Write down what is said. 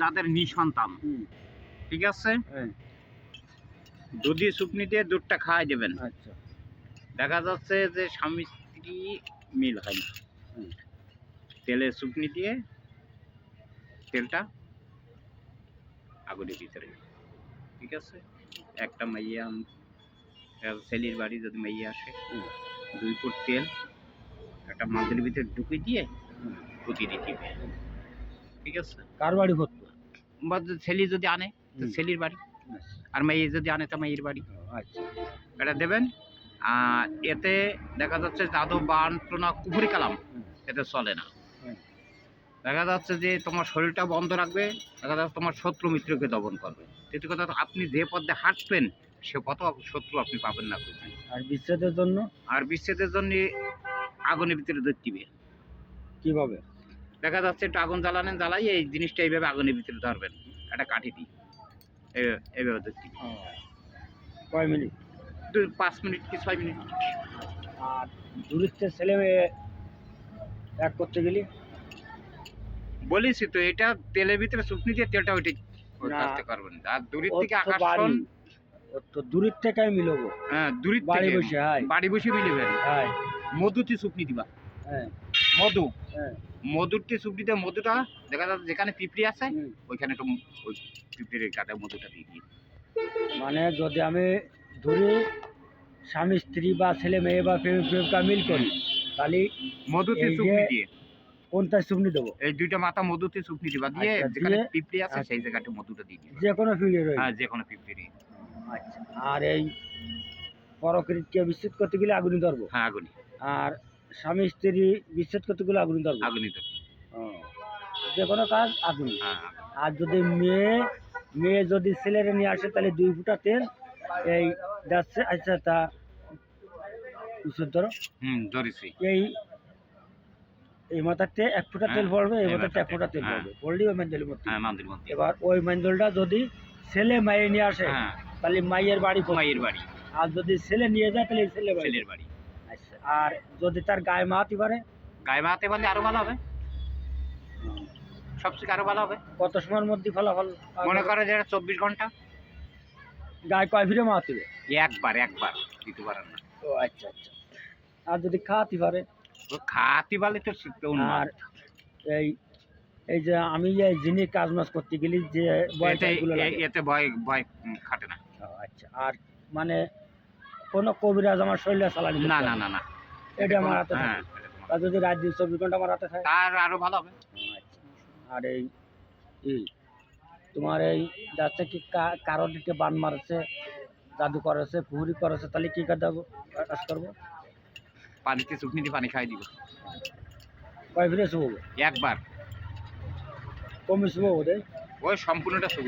যাদের নিঃসন্তান। ঠিক আছে? হ্যাঁ, দুধি শুকনি দিয়ে দুধটা খাওয়াই দেবেন। আচ্ছা। দেখা যাচ্ছে যে স্বামী স্ত্রী মিল হয় না। তেলে শুকনি দিয়ে তেলটা আগুনের ভিতরে। ঠিক আছে? একটা মাইয়া ছেলির বাড়ি যদি মাইয়া আসে দুই ফুট তেল একটা মাদের ভিতরে ঢুকে দিয়ে। পুঁতি দিতে ঠিক আছে? কার বাড়ি ভর্তি? ছেলি যদি আনে তো। ছেলির বাড়ি। আচ্ছা, আর মেয়ে যদি আনে তো মেয়ের বাড়ি। আচ্ছা। এটা দেবেন। আর এতে দেখা যাচ্ছে জাদু বান্টনা কুহুরি কালাম এতে চলে না। দেখা যাচ্ছে যে তোমার শরীরটা বন্ধ রাখবে দেখা যাচ্ছে তোমার শত্রু মিত্রকে দমন করবে। তৃতীয় কথা আপনি যে পথে হাঁটবেন সে কত শত্রু আপনি পাবেন না আর বিচ্ছেদের জন্য? আর বিচ্ছেদের জন্য আগুনের ভিতরে ধরতিবে কীভাবে? দেখা যাচ্ছে একটু আগুন জ্বালানেন জ্বালাই এই জিনিসটা এইভাবে আগুনের ভিতরে ধরবেন একটা কাঠি দিই এইভাবে ও, কয় মিনিট? পাঁচ মিনিট কি ছয় মিনিট? আর দূরত্বের ছেলে মেয়ে এক করতে গেলি? বলেছি তো এটা তেলের ভিতরে শুকনি দিয়ে তেলটা ওইটা ওই না। আর দূরের থেকে ওর তো দূরের থেকে আমি মিলবো। হ্যাঁ দূরের বাড়ি বসে বাড়ি বসে মিলিবেন হাই মধুতে শুকনি দিবা। হ্যাঁ। মধু। হ্যাঁ। মধুরটি শুকনি মধুটা দেখা যাচ্ছে যেখানে পিঁপড়ি আছে ওইখানে একটু ওই পিঁপড়ির মধুটা দিয়ে দিই। মানে যদি আমি ধরি স্বামী স্ত্রী বা ছেলে মেয়ে বা প্রেমিক প্রেমিকা মিল করি তাহলে মধুতে যে- দিয়ে কোনটা দেবো এই দুইটা মাথা মধুতে শুকনি দিবা দিয়ে আচ্ছা, যেখানে পিঁপড়ি আছে আচ্ছা। সেই জায়গাটা মধুটা দিয়ে দিবা। যে কোনো ফিরে হ্যাঁ যে কোনো পিঁপড়ি আচ্ছা আর এই পরকৃতকে বিচ্ছেদ করতে গেলে আগুনি ধরবো? হ্যাঁ আগুনি। আর স্বামী স্ত্রী বিচ্ছেদ করতে গেলে আগুনি ধরবো। আগুনি তো যে কোনো কাজ আগুনি হ্যাঁ আর যদি মেয়ে মেয়ে যদি ছেলেরে নিয়ে আসে তাহলে দুই ফুটা তেল এই যাচ্ছে আচ্ছা তা উচিত ধরো। হুম ধরেছি। এই এই মাথাতে এক ফুটা তেল হ্যাঁ, পড়বে এই এই মাথাতে এক ফুটা তেল হ্যাঁ। পড়বে পড়লি ওই মেন্দেলের মধ্যে। হ্যাঁ এবার ওই মেন্দলটা যদি ছেলে মায়ে নিয়ে আসে হ্যাঁ। তাহলে মাইয়ের বাড়ি মায়ের বাড়ি। আর যদি ছেলে নিয়ে যায় তাহলে ছেলে বাড়ি। ছেলের বাড়ি। আর যদি তার গায়ে মাহাতি পারে গায়ে মাতে পারলে আরও ভালো হবে। সবথেকে আরও ভালো হবে। কত সময়ের মধ্যে ফলাফল মনে করে যে চব্বিশ ঘণ্টা। গায়ে কয় ফিরে মাহাতিবে একবার একবার পারেন না ও আচ্ছা আচ্ছা। আর যদি খাওয়াতে পারে ও খাতি পারলে তো শিখতে আর এই এই যে আমি এই যিনি কাজ মাজ করতে গেলি যে এতে ভয় ভয় খাটে না। আচ্ছা আর মানে কোনো কবিরাজ আমার শরীরে চালানি না না? না না। এটা আমার হাতে হ্যাঁ। এটা তোমার- আর যদি রাত দিন চব্বিশ ঘণ্টা আমার হাতে থাকে। তার আরও ভালো হবে। আর এই তোমার এই যাচ্ছে কি কারোর দিকে বান মারছে জাদু করেছে পুহুরি করেছে তাহলে কি কাজ করব? পানিতে শুকনি দিয়ে পানি খাই দিব। কয় ফিরে শুবো? একবার। কমে শুবো ওদের ওই সম্পূর্ণটা আচ্ছা